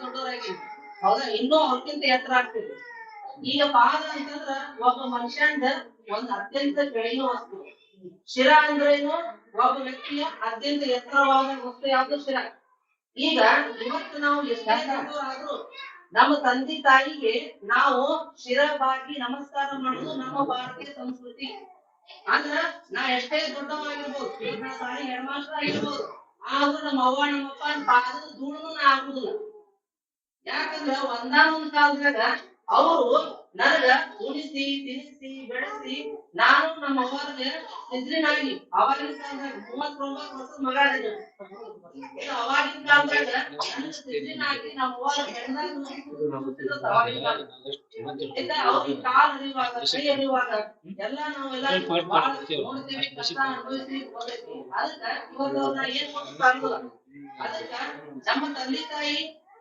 ದೊಡ್ಡವರಾಗಿ. ಹೌದಾ? ಇನ್ನೂ ಅವ್ರಕ್ಕಿಂತ ಎತ್ತರ ಆಗ್ತದೆ ಈಗ ಪಾದ ಅಂತಂದ್ರ ಒಬ್ಬ ಮನುಷ್ಯಂದ ಒಂದ್ ಅತ್ಯಂತ ಬೆಳೆಯುವ ವಸ್ತು. ಶಿರ ಅಂದ್ರೇನು ಒಬ್ಬ ವ್ಯಕ್ತಿಯ ಅತ್ಯಂತ ಎತ್ತರವಾದ ವಸ್ತು ಯಾವ್ದು? ಶಿರ. ಈಗ ಇವತ್ತು ನಾವು ಎಷ್ಟೇ ಆದ್ರೂ ನಮ್ಮ ತಂದೆ ತಾಯಿಗೆ ನಾವು ಶಿರ ಬಾಗಿ ನಮಸ್ಕಾರ ಮಾಡುದು ನಮ್ಮ ಭಾರತೀಯ ಸಂಸ್ಕೃತಿ. ಅಂದ್ರ ನಾ ಎಷ್ಟೇ ದೊಡ್ಡವಾಗಿರ್ಬೋದು ಸಾರಿ ಹೆಡ್ ಮಾಸ್ಟರ್ ಆಗಿರ್ಬೋದು ಆದ್ರೂ ನಮ್ಮ ಅವ್ವ, ನಮ್ಮಪ್ಪ ಪಾದದ ಧೂಳನು ನಾ ಆಗುದಿಲ್ಲ ಯಾಕಂದ್ರ ಒಂದಾನೊಂದ್ ಕಾಲದಾಗ ಅವರು ನನಗ ಉಣಿಸಿ ತಿನ್ನಿಸಿ ಬೆಳೆಸಿ ನಾನು ನಮ್ಮ ಅವ್ವರ್ಗೆ ಸಿದ್ರಿನಾಗಿ ಅವಾಗಿನ ಕಾಲದಾಗ ಮೂವತ್ತೊಂಬತ್ತು ವರ್ಷದ ಮಗ ಅದೀನಿ. ಅವಾಗಿನ ಕಾಲದಾಗ ನನಗ ಸಿದ್ರಿನಾಗಿ ನಮ್ಮ ಅವ್ವರ ಅವ್ರಿಗೆ ಕಾಲ್ ಹರಿಯುವಾಗ ಕೈ ಹರಿಯುವಾಗ ಎಲ್ಲ ನಾವೆಲ್ಲ ನೋಡ್ತೀವಿ ಕಷ್ಟ ಅನುಭವಿಸಿ ಅದಕ್ಕ ಇವತ್ತು ಅವ್ರನ್ನ ಏನ್ ಮಾಡ್ತಾ ಅದಕ್ಕ ನಮ್ಮ ತಂದೆ ತಾಯಿ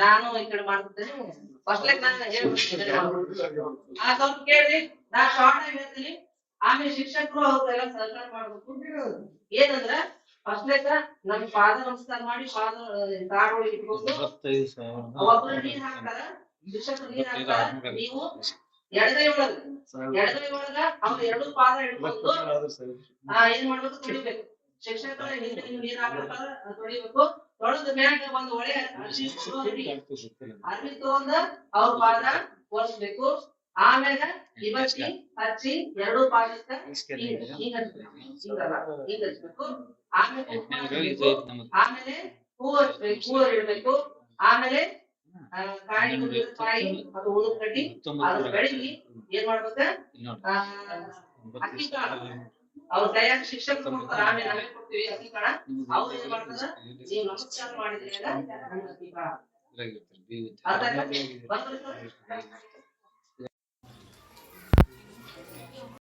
ನಾನು ಈ ಕಡೆ ಮಾಡ್ತಿದ್ದೇನೆ. ಫಸ್ಟ್ ಲೈಕ್ ನಾನು ಹೇಳ್ಬಿಡ್ತೀನಿ ಆ ಸ್ವಲ್ಪ ಕೇಳಿ. ನಾ ಶಾರ್ಟ್ ಆಗಿ ಹೇಳ್ತೀನಿ. ಆಮೇಲೆ ಶಿಕ್ಷಕರು ಅವ್ರೆಲ್ಲ ಸಹಕಾರ ಮಾಡ್ಬೇಕು. ಏನಂದ್ರ ಫಸ್ಟ್ ಲೈಕ್ ನಮ್ ಪಾದ ನಮಸ್ಕಾರ ಮಾಡಿ ಪಾದ ಕಾರ್ ಒಳಗೆ ಇಟ್ಕೊಂಡು ಒಬ್ರು ನೀರ್ ಹಾಕ್ತಾರ. ಶಿಕ್ಷಕರು ನೀರ್ ಹಾಕ್ತಾರ. ನೀವು ಎಡಗೈ ಒಳಗ. ಎಡಗೈ ಒಳಗ ಅವ್ರ ಎರಡು ಪಾದ ಹಿಡ್ಕೊಂಡು ಆ ಏನ್ ಮಾಡ್ಬೇಕು? ತೊಳಿಬೇಕು ಶಿಕ್ಷಕರ ಹಿಂದೆ ನೀವು ನೀರ್ ಹಾಕ್ಬೇಕಾದ್ರೆ ತೊಳಿಬೇಕು ತೊಳೆದ ಮ್ಯಾಗ ಒಂದ್ ಒಳ್ಳೆ ಅರ್ವಿ ತಗೊಂಡ ಅವ್ರ ಪಾದ ಒರೆಸ್ಬೇಕು ಆಮೇಲೆ ಇಬಚ್ಚಿ ಹಚ್ಚಿ ಎರಡು ಪಾದಕ್ಕ ಹಿಂಗ ಹಚ್ಬೇಕು ಆಮೇಲೆ. ಆಮೇಲೆ ಹೂ ಹಚ್ಬೇಕು ಇಡ್ಬೇಕು ಆಮೇಲೆ ಕಾಯಿ ಕಾಯಿ ಅದು ಉದುರ್ ಕಟ್ಟಿ ಅದ್ರ ಬೆಳಗಿ ಏನ್ ಮಾಡ್ಬೇಕ? ಅಕ್ಕಿ ಕಾಳು. ಅವ್ರ ಕೈಯಾಗ ಶಿಕ್ಷಕರು ಕೊಡ್ತಾರ ಆಮೇಲೆ ನಾವೇ ಕೊಡ್ತೀವಿ ಅಕ್ಕಿ ಕಾಳ ಅವ್ರು ಏನ್ ಮಾಡ್ತಾರ? ನೀವು ನಮಸ್ಕಾರ ಮಾಡಿದ್ರಿ ಅಲ್ಲ,